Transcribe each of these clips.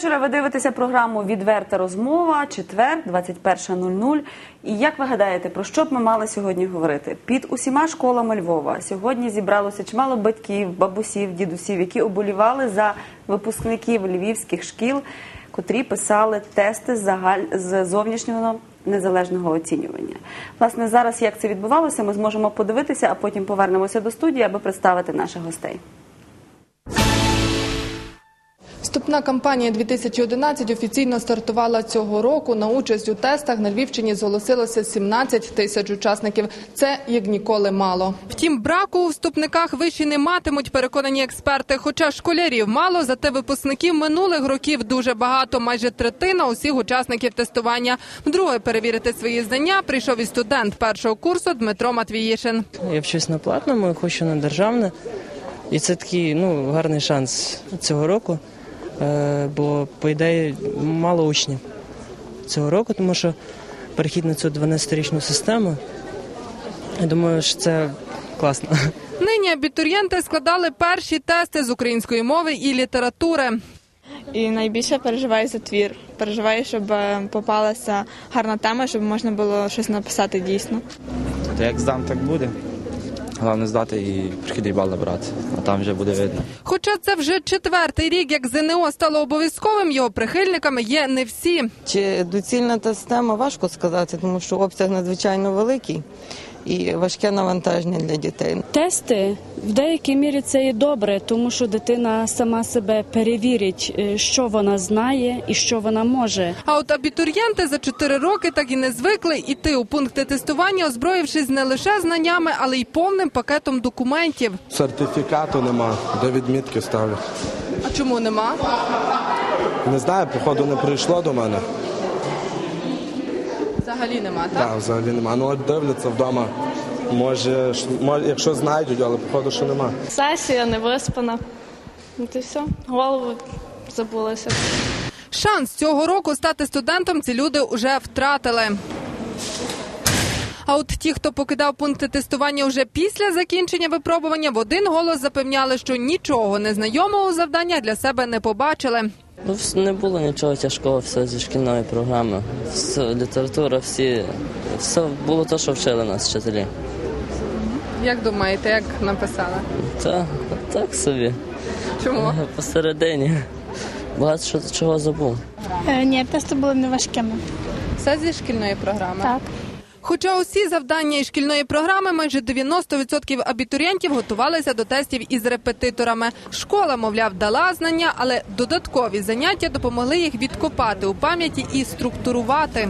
Вечора. Ви дивитеся програму Відверта розмова, четвер, 21.00. І як ви гадаєте, про що б ми мали сьогодні говорити? Під усіма школами Львова сьогодні зібралося чимало батьків, бабусів, дідусів, які оболівали за випускників львівських шкіл, котрі писали тести з загаль- з зовнішнього незалежного оцінювання. Власне, зараз як це відбувалося, ми зможемо подивитися, а потім повернемося до студії, аби представити наших гостей. Вступна кампанія 2011 офіційно стартувала цього року. На участь у тестах на Львівщині зголосилося 17 тисяч учасників. Це як ніколи мало. Втім, браку у вступниках виші не матимуть, переконані експерти. Хоча школярів мало, зате випускників минулих років дуже багато. Майже третина усіх учасників тестування. Вдруге перевірити свої знання прийшов і студент першого курсу Дмитро Матвіїшин. Я вчусь на платному, хочу на державне. І це такий ну, гарний шанс цього року, бо, по ідеї, мало учнів цього року, тому що перехід на цю 12-річну систему, я думаю, що це класно. Нині абітурієнти складали перші тести з української мови і літератури. І найбільше переживаю за твір. Переживаю, щоб е, попалася гарна тема, щоб можна було щось написати дійсно. То як здам, так буде. Головне здати і прихідний бал набрати, а там вже буде видно. Хоча це вже четвертий рік, як ЗНО стало обов'язковим, його прихильниками є не всі. Чи доцільна та система, важко сказати, тому що обсяг надзвичайно великий і важке навантаження для дітей. Тести в деякій мірі це і добре, тому що дитина сама себе перевірить, е, що вона знає і що вона може. А от абітурієнти за чотири роки так і не звикли іти у пункти тестування, озброївшись не лише знаннями, але й повним пакетом документів. Сертифікату нема, де відмітки ставлю. А чому нема? Не знаю, походу не прийшло до мене. Взагалі нема, Так, взагалі нема. Ну от дивляться вдома. Може, ш- може, якщо знайдуть, але походу, що нема. Сесія не виспана. От і все. Голову забулася. Шанс цього року стати студентом ці люди вже втратили. А от ті, хто покидав пункти тестування вже після закінчення випробування, в один голос запевняли, що нічого незнайомого у завданнях для себе не побачили. Ну, не було нічого тяжкого, все зі шкільної програми. Все, література, всі, все було те, що вчили нас вчителі. Як думаєте, як написали? Та так собі, Чому? посередині. Багато що, чого забув. Е, Ні, тести були не важкими. Все зі шкільної програми. Так. Хоча усі завдання із шкільної програми, майже 90% абітурієнтів готувалися до тестів із репетиторами. Школа, мовляв, дала знання, але додаткові заняття допомогли їх відкопати у пам'яті і структурувати.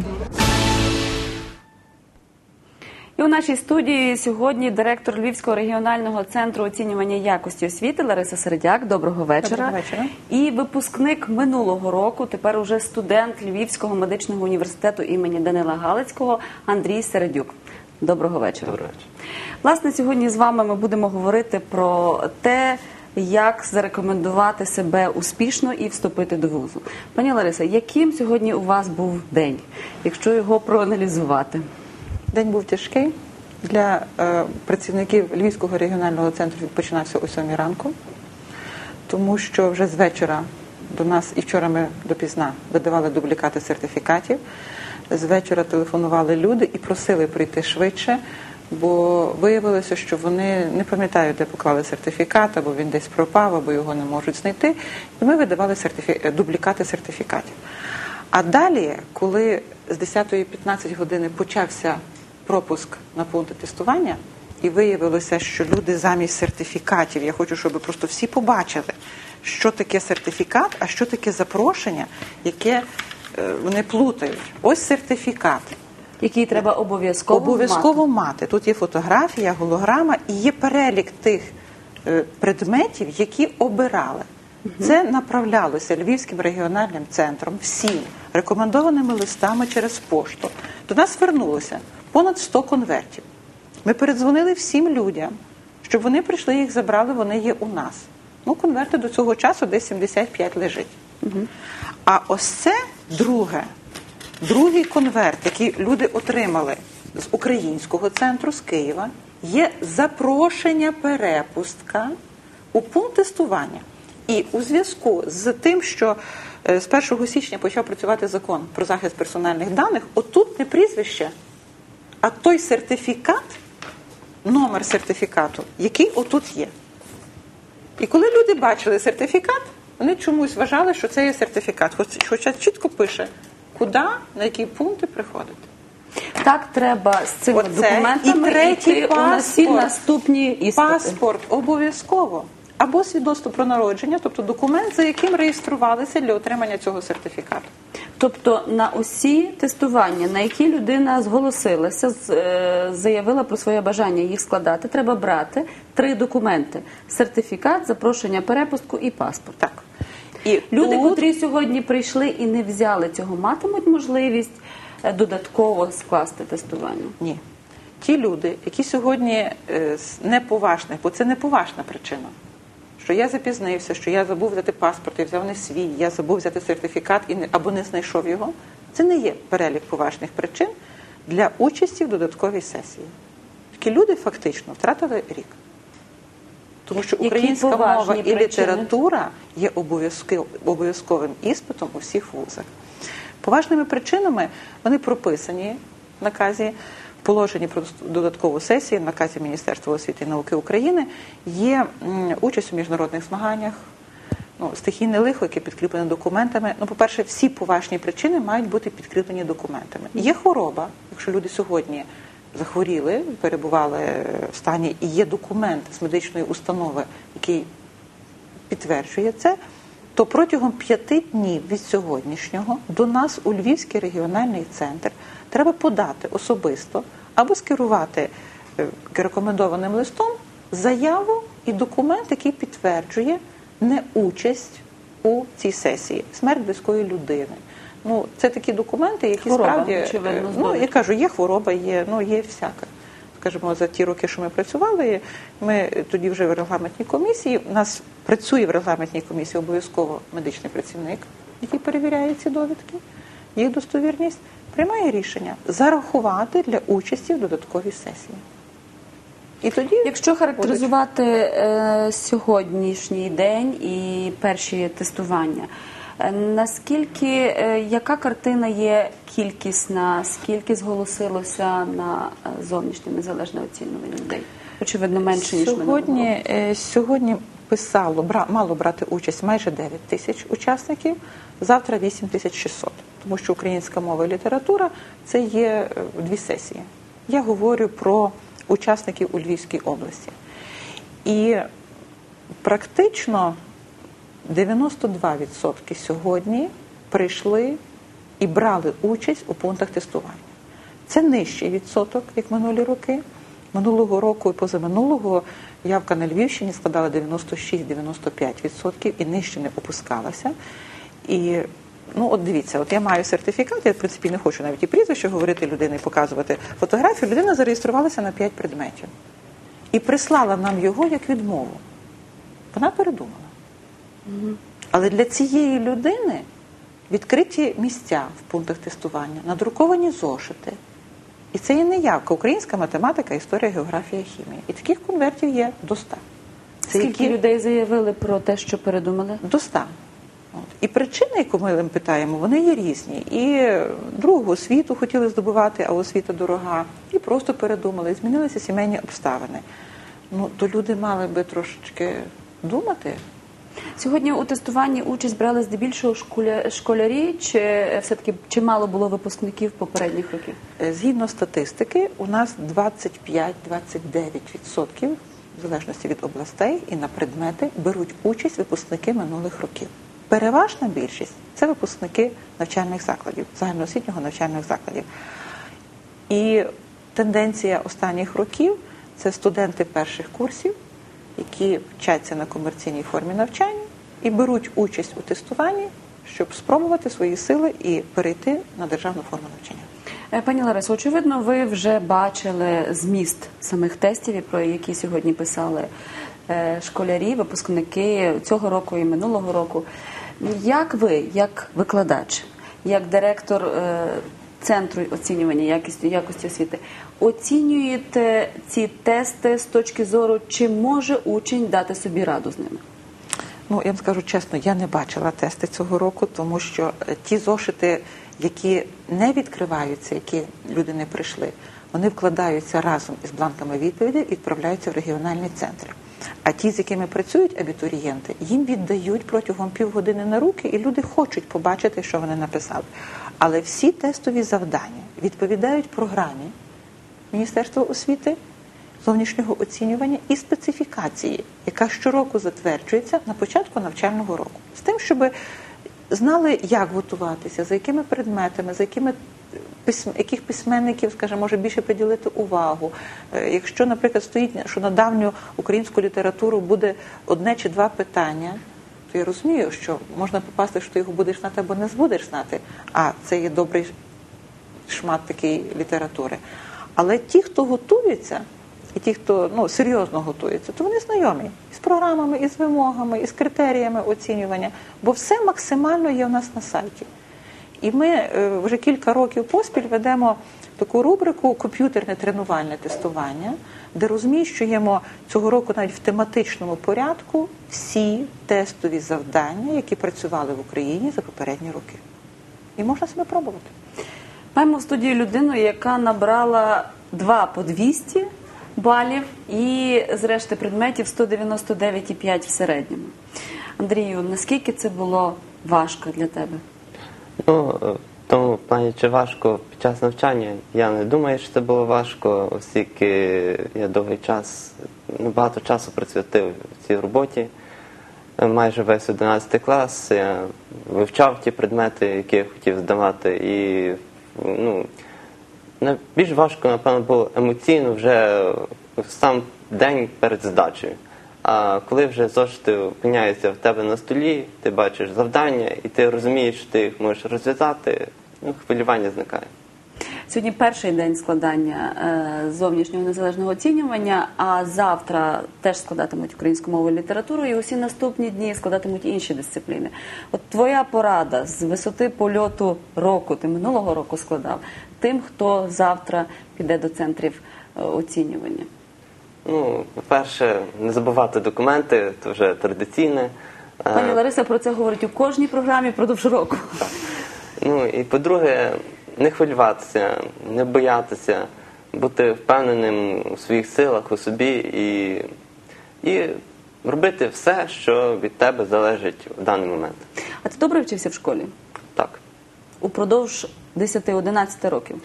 І у нашій студії сьогодні директор Львівського регіонального центру оцінювання якості освіти Лариса Середяк. Доброго вечора. Доброго вечора. І випускник минулого року, тепер уже студент Львівського медичного університету імені Данила Галицького Андрій Середюк. Доброго вечора. Доброго вечора. Власне, сьогодні з вами ми будемо говорити про те, як зарекомендувати себе успішно і вступити до вузу. Пані Лариса, яким сьогодні у вас був день, якщо його проаналізувати? День був тяжкий. Для е, працівників Львівського регіонального центру він починався о 7 ранку, тому що вже з вечора до нас, і вчора ми допізна видавали дублікати сертифікатів. З вечора телефонували люди і просили прийти швидше, бо виявилося, що вони не пам'ятають, де поклали сертифікат, або він десь пропав, або його не можуть знайти. І ми видавали сертифі... дублікати сертифікатів. А далі, коли з 10-15 години почався пропуск на пункти тестування, і виявилося, що люди замість сертифікатів, я хочу, щоб просто всі побачили, що таке сертифікат, а що таке запрошення, яке е, вони плутають. Ось сертифікат. Який треба обов'язково Обов'язково мати. мати. Тут є фотографія, голограма і є перелік тих е, предметів, які обирали. Це направлялося Львівським регіональним центром всім рекомендованими листами через пошту. До нас звернулося понад 100 конвертів. Ми передзвонили всім людям, щоб вони прийшли, їх забрали, вони є у нас. Ну, конверти до цього часу десь 75 лежить. А ось це друге, другий конверт, який люди отримали з українського центру з Києва, є запрошення перепустка у пункт тестування. І у зв'язку з тим, що е, з 1 січня почав працювати закон про захист персональних даних, отут не прізвище, а той сертифікат, номер сертифікату, який отут є. І коли люди бачили сертифікат, вони чомусь вважали, що це є сертифікат, хоча чітко пише, куди, на які пункти приходити. Так треба з цими Оце. документами І третій йти у всі наступні іспити. Паспорт обов'язково. Або свідоцтво про народження, тобто документ, за яким реєструвалися для отримання цього сертифікату. Тобто на усі тестування, на які людина зголосилася, е, заявила про своє бажання їх складати, треба брати три документи: сертифікат, запрошення перепустку і паспорт. Так. І Люди, тут- котрі сьогодні прийшли і не взяли цього, матимуть можливість е, додатково скласти тестування. Ні. Ті люди, які сьогодні е, з неповажних, бо це неповажна причина. Що я запізнився, що я забув взяти паспорт, я взяв не свій, я забув взяти сертифікат і не, або не знайшов його. Це не є перелік поважних причин для участі в додатковій сесії. Такі люди фактично втратили рік. Тому що українська мова і причини? література є обов'язковим іспитом у всіх вузах. Поважними причинами вони прописані в наказі, положені про додаткову сесію, наказі Міністерства освіти і науки України, є участь у міжнародних змаганнях, ну, стихійне лихо, яке підкріплене документами. Ну, по-перше, всі поважні причини мають бути підкріплені документами. Є хвороба, якщо люди сьогодні захворіли, перебували в стані, і є документ з медичної установи, який підтверджує це, то протягом п'яти днів від сьогоднішнього до нас у Львівський регіональний центр треба подати особисто або скерувати е, рекомендованим листом заяву і документ, який підтверджує неучасть у цій сесії, смерть близької людини. Ну, це такі документи, які Хвороба, справді очевидно, е, ну, я кажу, є хвороба, є, ну, є всяке. Скажімо, за ті роки, що ми працювали, ми тоді вже в регламентній комісії. У нас працює в регламентній комісії обов'язково медичний працівник, який перевіряє ці довідки, їх достовірність, приймає рішення зарахувати для участі в додатковій сесії. І тоді, Якщо характеризувати е, сьогоднішній день і перші тестування, наскільки е, яка картина є кількісна, скільки зголосилося на е, зовнішнє незалежне оцінювання людей? Очевидно, менше ніж сьогодні, е, сьогодні писало, бра, мало брати участь майже 9 тисяч учасників, завтра 8 тисяч 600, тому що українська мова і література це є дві сесії. Я говорю про учасників у Львівській області. І практично 92% сьогодні прийшли і брали участь у пунктах тестування. Це нижчий відсоток, як минулі роки. Минулого року і позаминулого явка на Львівщині складала 96-95% і нижче не опускалася. І ну от дивіться, от я маю сертифікат, я в принципі не хочу навіть і прізвище говорити людини, показувати фотографію. Людина зареєструвалася на 5 предметів і прислала нам його як відмову. Вона передумала. Але для цієї людини відкриті місця в пунктах тестування, надруковані зошити. І це є не явка. Українська математика, історія, географія, хімія. І таких конвертів є до 100. Це Скільки які- людей заявили про те, що передумали? до 100. От. І причини, яку ми їм питаємо, вони є різні. І другу освіту хотіли здобувати, а освіта дорога, і просто передумали, змінилися сімейні обставини. Ну, то люди мали би трошечки думати. Сьогодні у тестуванні участь брали здебільшого школя- школярі, чи е, все-таки чимало було випускників попередніх років? Е, Згідно статистики, у нас 25-29% в залежності від областей і на предмети беруть участь випускники минулих років. Переважна більшість це випускники навчальних закладів, загальноосвітнього навчальних закладів. І тенденція останніх років це студенти перших курсів, які вчаться на комерційній формі навчання і беруть участь у тестуванні, щоб спробувати свої сили і перейти на державну форму навчання. Е, Пані Ларисо, очевидно, ви вже бачили зміст самих тестів, про які сьогодні писали е, школярі, випускники цього року і минулого року. Як ви, як викладач, як директор е, центру оцінювання якості, якості освіти, оцінюєте ці тести з точки зору, чи може учень дати собі раду з ними? Ну, я вам скажу чесно, я не бачила тести цього року, тому що е, ті зошити, які не відкриваються, які люди не прийшли, вони вкладаються разом із бланками відповідей і відправляються в регіональні центри. А ті, з якими працюють абітурієнти, їм віддають протягом півгодини на руки, і люди хочуть побачити, що вони написали. Але всі тестові завдання відповідають програмі Міністерства освіти, зовнішнього оцінювання і специфікації, яка щороку затверджується на початку навчального року, з тим, щоб знали, як готуватися, за якими предметами, за якими яких письменників, скажімо, може більше приділити увагу. Е, Якщо, наприклад, стоїть, що на давню українську літературу буде одне чи два питання, то я розумію, що можна попасти, що ти його будеш знати або не будеш знати. А це є добрий шмат такої літератури. Але ті, хто готується, і ті, хто ну, серйозно готується, то вони знайомі із програмами, із вимогами, із критеріями оцінювання, бо все максимально є у нас на сайті. І ми е, вже кілька років поспіль ведемо таку рубрику комп'ютерне тренувальне тестування, де розміщуємо цього року навіть в тематичному порядку всі тестові завдання, які працювали в Україні за попередні роки. І можна себе пробувати. Маємо в студії людину, яка набрала 2 по 200 балів і з решти предметів 199,5 в середньому. Андрію, наскільки це було важко для тебе? Ну, в тому плані, чи важко під час навчання, я не думаю, що це було важко, оскільки я довгий час, ну, багато часу присвятив цій роботі. Е, Майже весь 11 клас я вивчав ті предмети, які я хотів здавати, і ну, найбільш важко, напевно, було емоційно вже сам день перед здачею. А коли вже зошити опиняються в тебе на столі, ти бачиш завдання, і ти розумієш, що ти їх можеш розв'язати, ну, хвилювання зникає. Сьогодні перший день складання е, зовнішнього незалежного оцінювання, а завтра теж складатимуть українську мову і літературу, і усі наступні дні складатимуть інші дисципліни. От твоя порада з висоти польоту року, ти минулого року складав, тим, хто завтра піде до центрів е, оцінювання. Ну, по-перше, не забувати документи, це вже традиційне. Пані Лариса про це говорить у кожній програмі продовж року. Ну і по-друге, не хвилюватися, не боятися, бути впевненим у своїх силах, у собі і, і робити все, що від тебе залежить в даний момент. А ти добре вчився в школі? Так, Упродовж 10-11 років.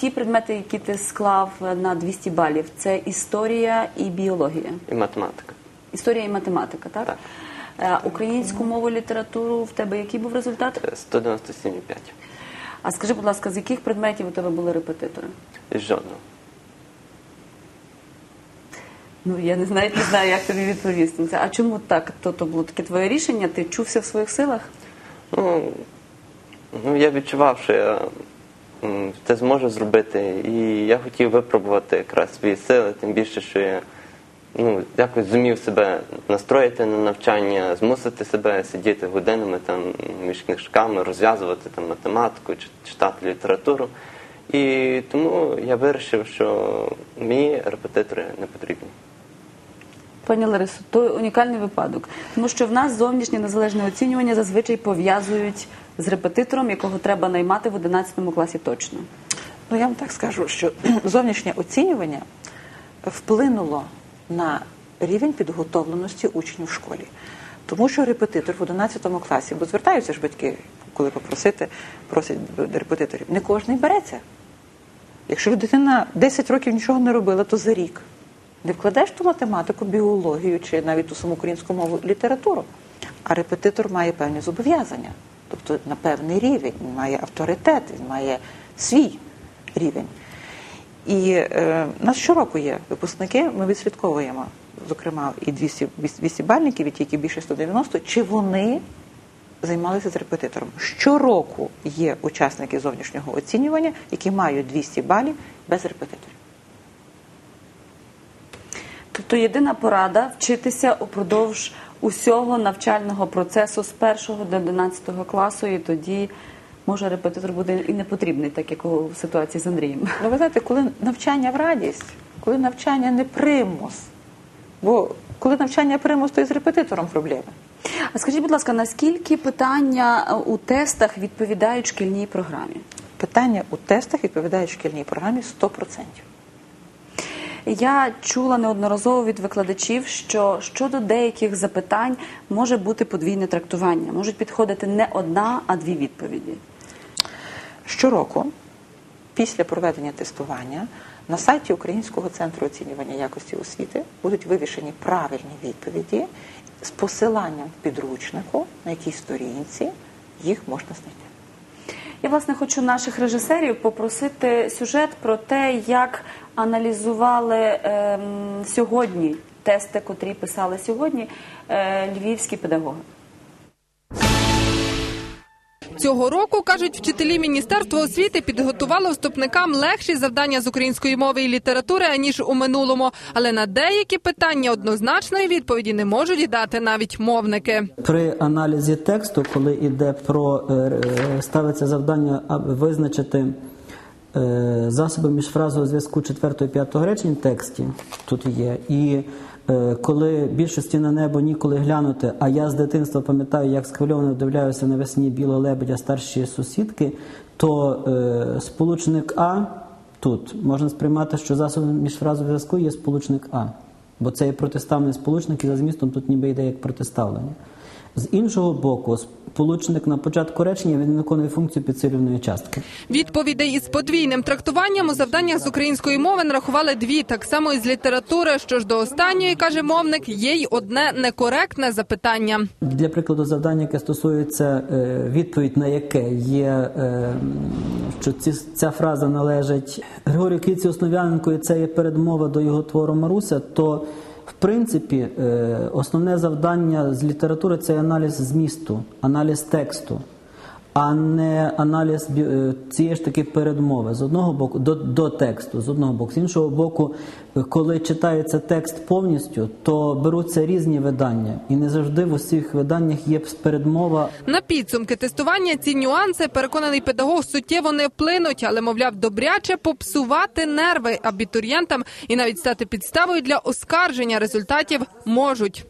Ті предмети, які ти склав на 200 балів, це історія і біологія. І математика. Історія і математика, так? Так. Е, Українську мову, літературу в тебе який був результат? 197,5. А скажи, будь ласка, з яких предметів у тебе були репетитори? Жодного. Ну я не знаю, не знаю, як тобі відповісти. на це. А чому так? То, то було таке твоє рішення? Ти чувся в своїх силах? Ну, ну я відчував, що я це зможу зробити, і я хотів випробувати якраз свої сили, тим більше, що я ну, якось зумів себе настроїти на навчання, змусити себе сидіти годинами там між книжками, розв'язувати там математику, читати літературу. І тому я вирішив, що мені репетитори не потрібні. Пані Ларисо, то унікальний випадок, тому що в нас зовнішнє незалежне оцінювання зазвичай пов'язують з репетитором, якого треба наймати в 11 класі точно. Ну, я вам так скажу, що зовнішнє оцінювання вплинуло на рівень підготовленості учнів в школі. Тому що репетитор в 11 класі, бо звертаються ж батьки, коли попросити, просять репетиторів, не кожен береться. Якщо дитина 10 років нічого не робила, то за рік не вкладеш ту математику, біологію чи навіть ту саму українську мову літературу. А репетитор має певні зобов'язання, тобто на певний рівень, він має авторитет, він має свій рівень. І е, нас щороку є випускники, ми відслідковуємо, зокрема, і 200, 200 бальників, і ті, які більше 190, чи вони займалися з репетитором. Щороку є учасники зовнішнього оцінювання, які мають 200 балів без репетиторів. Тобто єдина порада вчитися упродовж усього навчального процесу з 1 до 11 класу, і тоді може репетитор буде і не потрібний, так як у ситуації з Андрієм. Ну, ви знаєте, коли навчання в радість, коли навчання не примус, бо Коли навчання прямо стоїть з репетитором проблеми. А скажіть, будь ласка, наскільки питання у тестах відповідають шкільній програмі? Питання у тестах відповідають шкільній програмі 100%. Я чула неодноразово від викладачів, що щодо деяких запитань може бути подвійне трактування, можуть підходити не одна, а дві відповіді. Щороку, після проведення тестування, на сайті Українського центру оцінювання якості освіти будуть вивішені правильні відповіді з посиланням підручнику, на якій сторінці їх можна знайти. Я власне хочу наших режисерів попросити сюжет про те, як аналізували ем, сьогодні тести, котрі писали сьогодні е, львівські педагоги. Цього року, кажуть вчителі Міністерства освіти, підготувало вступникам легші завдання з української мови і літератури, аніж у минулому. Але на деякі питання однозначної відповіді не можуть дати навіть мовники. При аналізі тексту, коли йде про е, е, ставиться завдання а, визначити е, засоби міжфразового зв'язку 4 і 5 речень в тексті, тут є, і коли більшості на небо ніколи глянути, а я з дитинства пам'ятаю, як схвильовано вдивляюся навесні білого лебедя старші сусідки, то е, сполучник А тут можна сприймати, що засобом міжфразового зв'язку є сполучник А. Бо це є протиставний сполучник, і за змістом тут ніби йде як протиставлення. З іншого боку, сполучник на початку речення він виконує функцію підсилюваної частки. Відповідей із подвійним трактуванням у завданнях з української мови нарахували дві, так само і з літератури. Що ж до останньої каже мовник, є й одне некоректне запитання. Для прикладу, завдання, яке стосується е, відповідь на яке є, е, що ці, ця фраза належить Григорію Киці Основ'яненку, і це є передмова до його твору Маруся, то в принципі е, основне завдання з літератури це аналіз змісту, аналіз тексту. А не аналіз е, цієї ж таки передмови. З одного боку до, до тексту, з одного боку, з іншого боку, коли читається текст повністю, то беруться різні видання, і не завжди в усіх виданнях є передмова. На підсумки тестування ці нюанси переконаний педагог суттєво не вплинуть, але мовляв, добряче попсувати нерви абітурієнтам і навіть стати підставою для оскарження результатів можуть.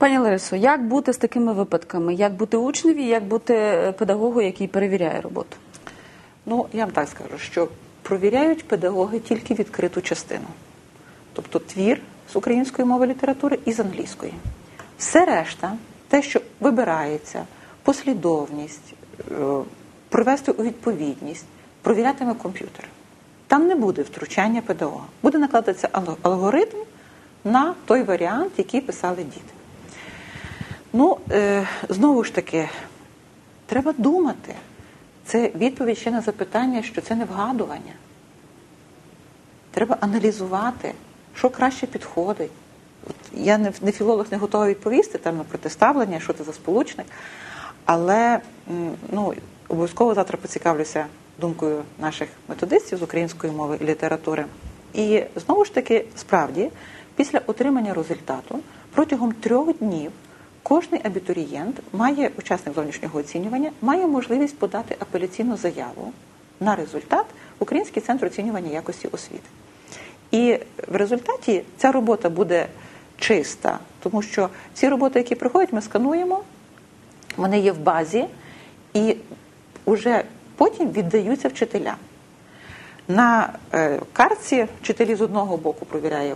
Пані Ларисо, як бути з такими випадками? Як бути учневі, як бути е, педагогу, який перевіряє роботу? Ну, я вам так скажу, що провіряють педагоги тільки відкриту частину, тобто твір з української мови літератури і з англійської. Все решта, те, що вибирається, послідовність, е, привести у відповідність, провірятиме комп'ютер. Там не буде втручання педагога. Буде накладатися алгоритм на той варіант, який писали діти. Ну, е, знову ж таки, треба думати. Це відповідь ще на запитання, що це не вгадування. Треба аналізувати, що краще підходить. От я не, не філолог, не готова відповісти там на протиставлення, що це за сполучник. Але ну, обов'язково завтра поцікавлюся думкою наших методистів з української мови і літератури. І знову ж таки, справді, після отримання результату протягом трьох днів кожний абітурієнт має, учасник зовнішнього оцінювання, має можливість подати апеляційну заяву на результат Український центр оцінювання якості освіти. І в результаті ця робота буде чиста, тому що всі роботи, які приходять, ми скануємо, вони є в базі і вже потім віддаються вчителям. На е, картці вчителі з одного боку провіряє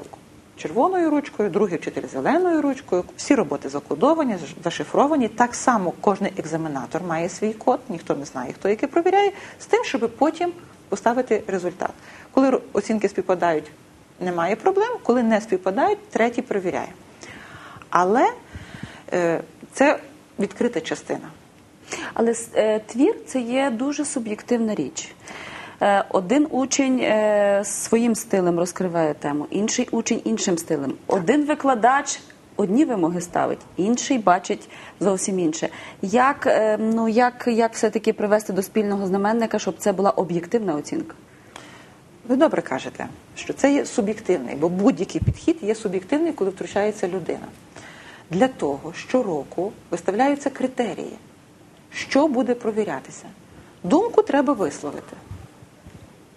червоною ручкою, другий вчитель зеленою ручкою. Всі роботи закодовані, зашифровані. Так само кожен екзаменатор має свій код, ніхто не знає, хто який провіряє, з тим, щоб потім поставити результат. Коли оцінки співпадають, немає проблем. Коли не співпадають, третій перевіряє. Але е, це відкрита частина. Але е, твір це є дуже суб'єктивна річ. Е, Один учень е, своїм стилем розкриває тему, інший учень іншим стилем. Один викладач одні вимоги ставить, інший бачить зовсім інше. Як, е, ну, як, як все-таки привести до спільного знаменника, щоб це була об'єктивна оцінка? Ви добре кажете, що це є суб'єктивний, бо будь-який підхід є суб'єктивний, коли втручається людина. Для того щороку виставляються критерії, що буде провірятися. Думку треба висловити.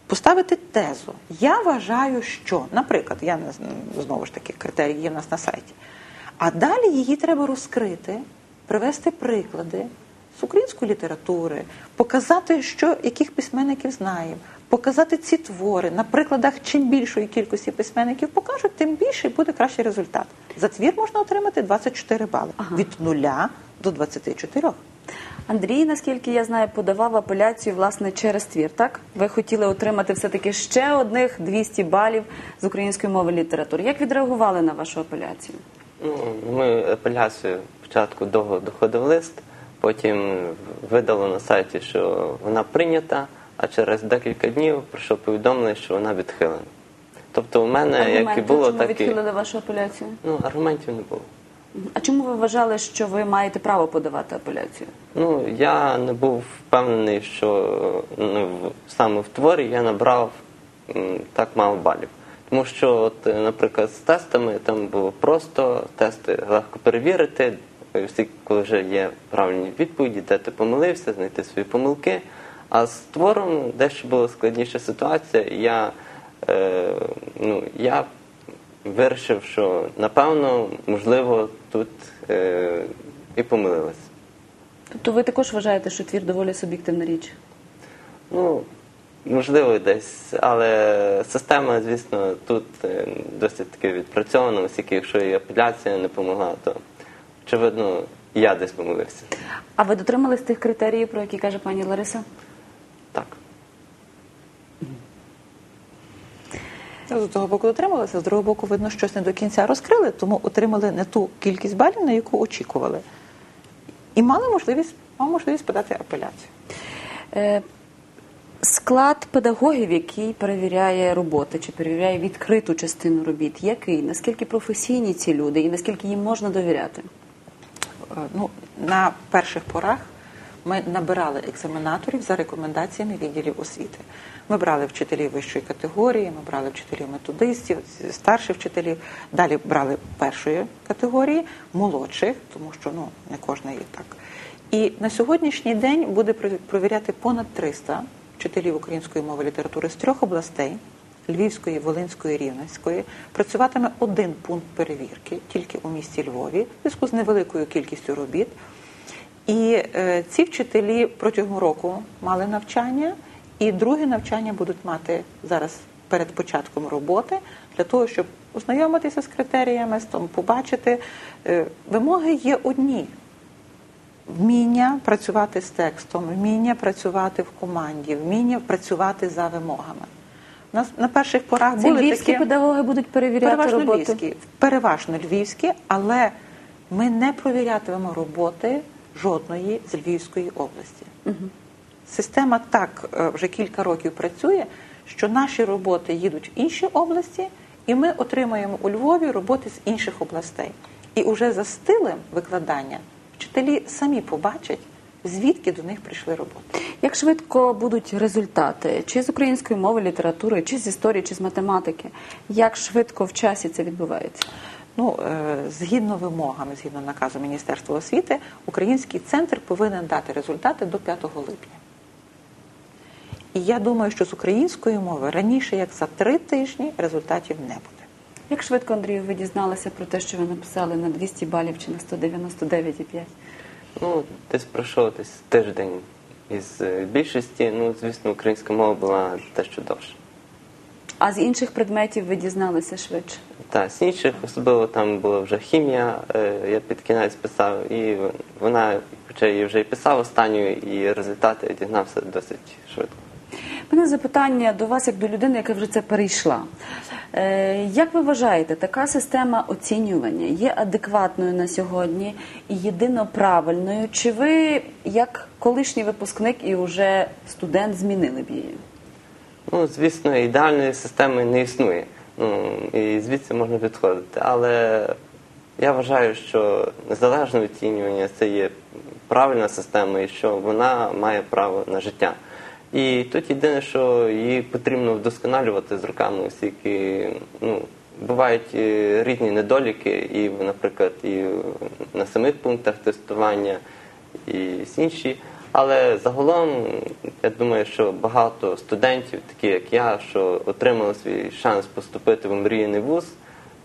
По поставити тезу. Я вважаю, що, наприклад, я не знову ж таки критерії є в нас на сайті. А далі її треба розкрити, привести приклади з української літератури, показати, що яких письменників знаємо, показати ці твори на прикладах чим більшої кількості письменників покажуть, тим більший буде кращий результат. За твір можна отримати 24 бали від 0 до 24. Андрій, наскільки я знаю, подавав апеляцію власне через твір. Так ви хотіли отримати все таки ще одних 200 балів з української мови літератури. Як відреагували на вашу апеляцію? Ну, ми апеляцію спочатку довго доходив лист, потім видало на сайті, що вона прийнята, а через декілька днів прийшло повідомлення, що вона відхилена. Тобто у мене як і було, чому так і відхилили вашу апеляцію? ну, аргументів не було. А чому ви вважали, що ви маєте право подавати апеляцію? Ну, я не був впевнений, що ну, саме в творі я набрав так мало балів. Тому що, от, наприклад, з тестами там було просто тести легко перевірити, всі, коли вже є правильні відповіді, де ти помилився, знайти свої помилки. А з твором дещо була складніша ситуація. Я, е, ну, я вирішив, що напевно, можливо, тут е, і помилилися. Тобто ви також вважаєте, що твір доволі суб'єктивна річ? Ну, можливо, десь, але система, звісно, тут е, досить таки відпрацьована, оскільки якщо і апеляція не помогла, то очевидно, я десь помилився. А ви дотримались тих критеріїв, про які каже пані Лариса? Так. З одного боку дотрималися, з другого боку, видно, щось не до кінця розкрили, тому отримали не ту кількість балів, на яку очікували. І мали можливість, мав можливість подати апеляцію. Е, Склад педагогів, який перевіряє роботи чи перевіряє відкриту частину робіт, який? Наскільки професійні ці люди і наскільки їм можна довіряти? Е, Ну, на перших порах ми набирали екзаменаторів за рекомендаціями відділів освіти. Ми брали вчителів вищої категорії, ми брали вчителів методистів, старших вчителів. Далі брали першої категорії, молодших, тому що ну не кожна є так. І на сьогоднішній день буде провіряти понад 300 вчителів української мови і літератури з трьох областей. Львівської, Волинської, Рівненської працюватиме один пункт перевірки тільки у місті Львові, в зв'язку з невеликою кількістю робіт. І е, ці вчителі протягом року мали навчання, і друге навчання будуть мати зараз перед початком роботи для того, щоб ознайомитися з критеріями, з тому побачити. Е, вимоги є одні: вміння працювати з текстом, вміння працювати в команді, вміння працювати за вимогами. У нас на перших порах Ці були львівські такі педагоги будуть перевіряти переважно роботи? львівські, переважно львівські, але ми не провірятимемо роботи жодної з Львівської області. Система так е, вже кілька років працює, що наші роботи їдуть в інші області, і ми отримаємо у Львові роботи з інших областей. І уже за стилем викладання вчителі самі побачать, звідки до них прийшли роботи. Як швидко будуть результати? Чи з української мови, літератури, чи з історії, чи з математики? Як швидко в часі це відбувається? Ну, е, згідно вимогами, згідно наказу Міністерства освіти, український центр повинен дати результати до 5 липня. І я думаю, що з української мови раніше, як за три тижні, результатів не буде. Як швидко, Андрію, ви дізналися про те, що ви написали на 200 балів чи на 199,5? Ну, десь пройшов десь тиждень із е, більшості. Ну, звісно, українська мова була дещо довше. А з інших предметів ви дізналися швидше? Та з інших, особливо там була вже хімія, е, я під кінець писав, і вона, хоча я її вже і писав останню, і результати дізнався досить швидко. Мене запитання до вас, як до людини, яка вже це перейшла. Е, Як ви вважаєте, така система оцінювання є адекватною на сьогодні і єдино правильною? Чи ви, як колишній випускник і вже студент, змінили б її? Ну, звісно, ідеальної системи не існує. Ну, і звідси можна відходити. Але я вважаю, що незалежне оцінювання це є правильна система і що вона має право на життя. І тут єдине, що її потрібно вдосконалювати з роками, оскільки ну, бувають е, різні недоліки, і, наприклад, і на самих пунктах тестування, і інші. Але загалом я думаю, що багато студентів, такі як я, що отримали свій шанс поступити в омріяний вуз,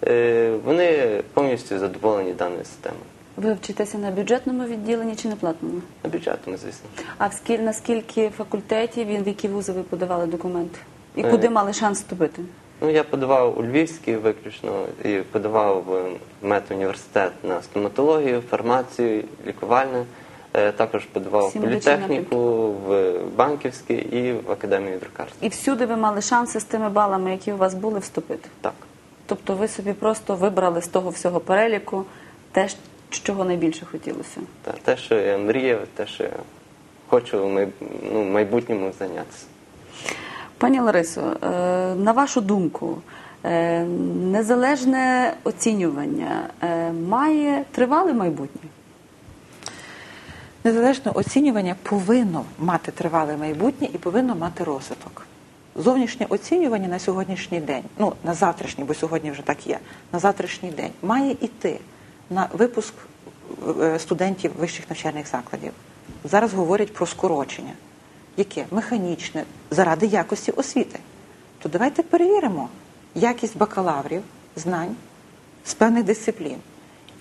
е, вони повністю задоволені даною системою. Ви вчитеся на бюджетному відділенні чи на платному? На бюджетному, звісно. А в скіль, на скільки факультетів і в які вузи ви подавали документи? І Е, куди мали шанс вступити? Ну, я подавав у Львівський виключно і подавав в медуніверситет на стоматологію, фармацію, лікувальне. Е, Також подавав в Всі медичні політехніку, в банківський і в академію друкарства. І всюди ви мали шанси з тими балами, які у вас були, вступити? Так. Тобто ви собі просто вибрали з того всього переліку те, чого найбільше хотілося? Та, те, що я мріяв, те, що я хочу в май- ну, майбутньому зайнятися. Пані Ларисо, е, на вашу думку, е, незалежне оцінювання е, має тривале майбутнє? Незалежне оцінювання повинно мати тривале майбутнє і повинно мати розвиток. Зовнішнє оцінювання на сьогоднішній день, ну на завтрашній, бо сьогодні вже так є, на завтрашній день має йти на випуск е, студентів вищих навчальних закладів. Зараз говорять про скорочення. Яке? Механічне, заради якості освіти. То давайте перевіримо якість бакалаврів, знань з певних дисциплін.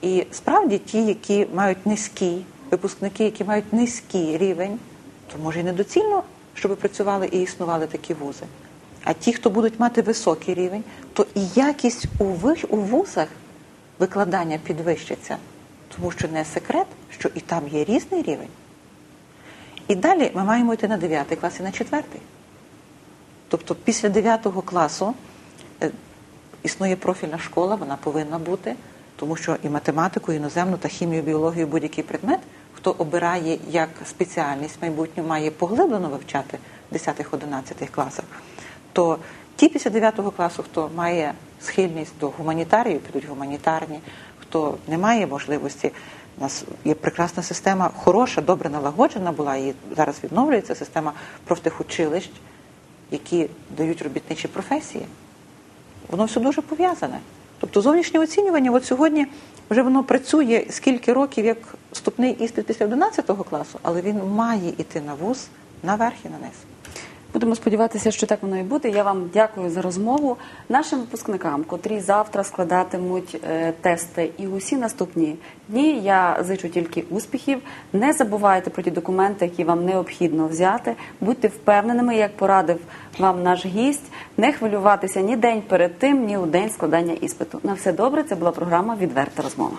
І справді ті, які мають низький, випускники, які мають низький рівень, то може і недоцільно, щоб працювали і існували такі вузи. А ті, хто будуть мати високий рівень, то і якість у, вузах викладання підвищиться. Тому що не секрет, що і там є різний рівень. І далі ми маємо йти на 9 клас і на 4. Тобто після 9 класу е, існує профільна школа, вона повинна бути, тому що і математику, і іноземну та хімію, біологію, будь-який предмет, хто обирає як спеціальність майбутню, має поглиблено вивчати в 10-11 класах, то ті після 9 класу, хто має схильність до гуманітарії, підуть гуманітарні, хто не має можливості. У нас є прекрасна система, хороша, добре налагоджена була, і зараз відновлюється система профтехучилищ, які дають робітничі професії. Воно все дуже пов'язане. Тобто зовнішнє оцінювання, от сьогодні вже воно працює скільки років як вступний іспит після 11 класу, але він має йти на вуз наверх і на низ. Будемо сподіватися, що так воно і буде. Я вам дякую за розмову. Нашим випускникам, котрі завтра складатимуть е, тести і усі наступні дні, я зичу тільки успіхів. Не забувайте про ті документи, які вам необхідно взяти. Будьте впевненими, як порадив вам наш гість, не хвилюватися ні день перед тим, ні у день складання іспиту. На все добре. Це була програма Відверта розмова.